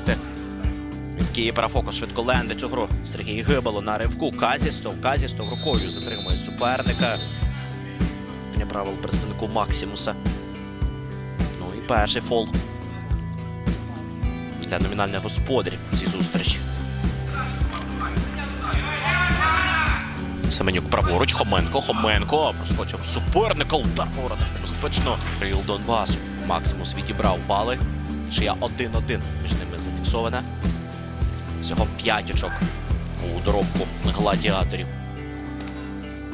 Від Кіпера фокус швидко ленде цю гру. Сергій Гибало на ривку. Казістов. Казістов рукою затримує суперника. Правил представнику Максимуса. Ну і перший фол. Для номінальних господарів у цій зустрічі. Семенюк праворуч, Хоменко, Хоменко проскочив суперника, удар по воротах небезпечно. Ріл Донбасу. Максимус відібрав бали. Шия 1-1 між ними зафіксована. Всього 5 очок у доробку гладіаторів.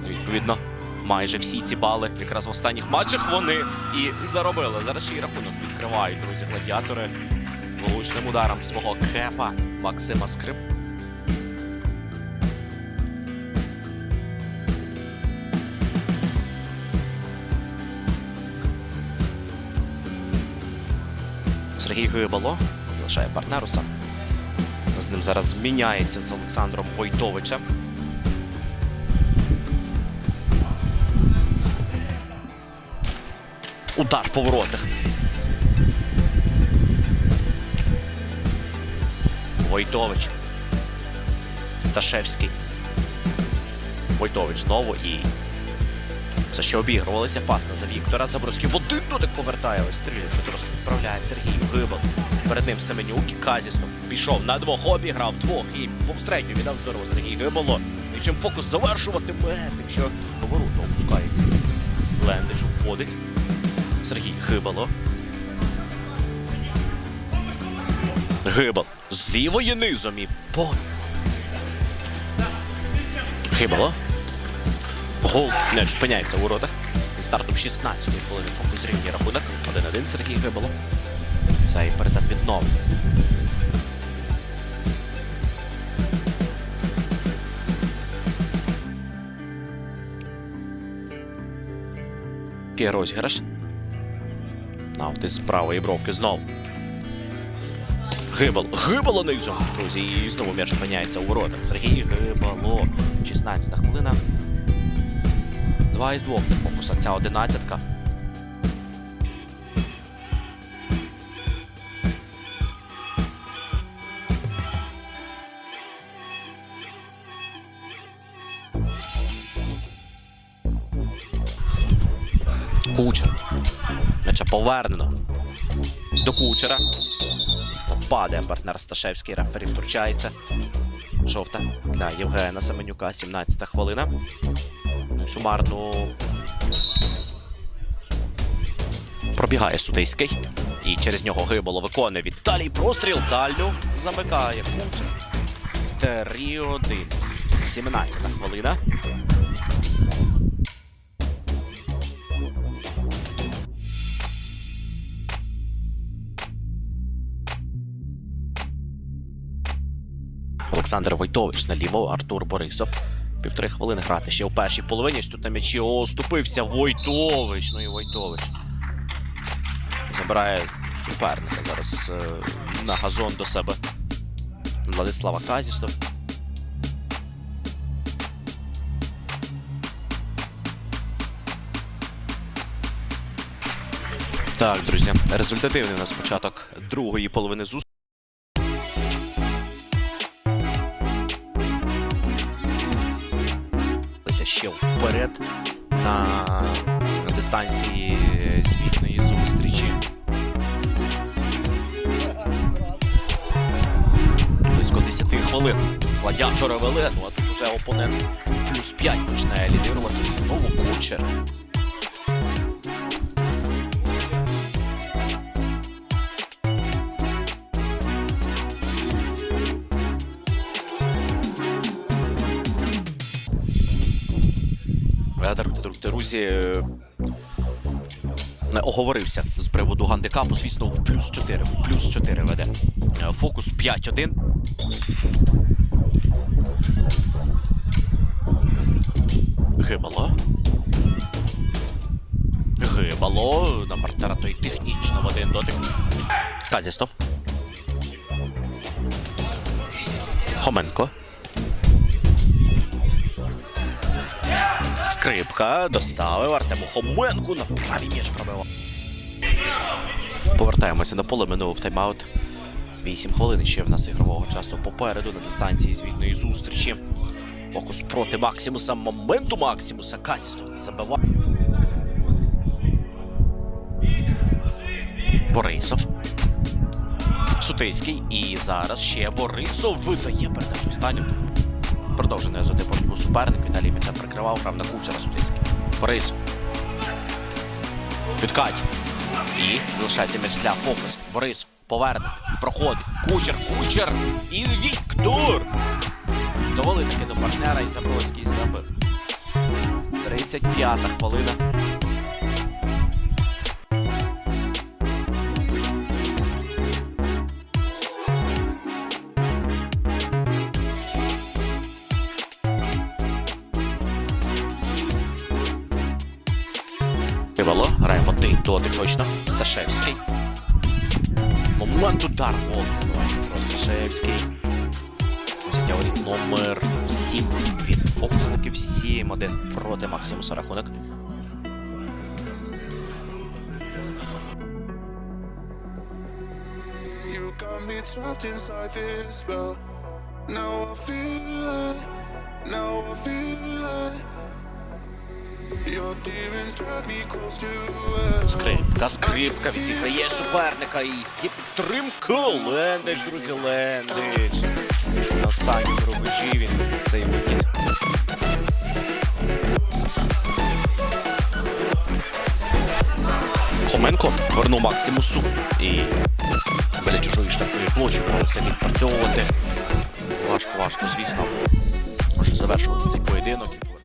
Відповідно, майже всі ці бали якраз в останніх матчах вони і заробили. Зараз ще й рахунок відкривають друзі гладіатори влучним ударом свого кепа Максима Скрип. Сергій Гибало залишає партнеруса. З ним зараз зміняється з Олександром Войтовичем. Удар по воротах. Войтович. Сташевський. Войтович знову і. Все ще обігрувалися. Пас на за Віктора. Забродський в один дотик повертає. Ось стрілять. Відправляє Сергій Гибал. Перед ним Семенюк і Казістов. Пішов на двох, обіграв двох і повз третю віддав здорово Сергій Гибало. І чим фокус завершуватиме, тим що ворота опускається. Лендич входить. Сергій Гибало. Гибал. З лівої низом і по. Гибало. Гол не зупиняється у воротах. Зі стартом 16-ї хвилини фокус рівні рахунок. 1-1 Сергій Гибало. Цей паритет відновлений. Розіграш. Навти з правої бровки знову. Гибало. Гибало низом, друзі. І знову м'яч опиняється у воротах. Сергій Гибало. 16-та хвилина. Два із двох до фокуса. Ця одинадцятка. Кучер. М'яча повернено. До кучера. Падає партнер Сташевський. Рефері втручається. Жовта для Євгена Семенюка. 17 хвилина. Сумарно. Пробігає Сутейський. І через нього гибало виконує Віталій простріл. Дальню замикає Кучер. 3-1. 17 хвилина. Олександр Войтович наліво, Артур Борисов. Півтори хвилини грати ще у першій половині. Тут на м'ячі оступився Войтович. Ну і Войтович. Забирає суперника зараз е, на газон до себе. Владислава Казістов. Так, друзі, результативний у нас початок другої половини зустрічі. Рухалися ще вперед на, на дистанції звітної зустрічі. Близько 10 хвилин. гладіатора вели, ну а тут уже опонент в плюс 5 починає лідирувати знову кучер. Друзі, е, не оговорився з приводу гандикапу, звісно, в плюс 4. В плюс 4 веде. Е, Фокус 5-1. Гибало. Гибало. На партнера той технічно в один дотик. Казістов. Хоменко. Скрипка доставив Артему Хоменку на правій між пробивав. Повертаємося на поле, минув тайм-аут. Вісім хвилин ще в нас ігрового часу попереду на дистанції звітної зустрічі. Фокус проти Максимуса. Моменту Максимуса. Касіс тут забиває. Борисов. Сутийський. І зараз ще Борисов видає передачу останню. Продовжує нав'язувати боротьбу суперник. Віталій Міта прикривав, правда, кучера Сутийський. Борис. Відкать. І залишається м'яч для фокус. Борис поверне. Проходить. Кучер, кучер. І Віктор. Довели таки до партнера і Забродський забив. 35-та хвилина. Кивало, грає в один дотик точно. Сташевський. Момент удар. Гол забиває Сташевський. Взяття воріт номер 7 від Фокус таки 7-1 проти Максимуса рахунок. Me trapped inside this spell. Now I feel like, now I feel like Скрипка, скрипка відіграє суперника і є підтримка. Лендич, друзі, Лендич. На останньому рубежі він цей вихід. Хоменко повернув Максимусу і біля чужої штрафної площі це відпрацьовувати. Важко, важко, звісно. Може завершувати цей поєдинок.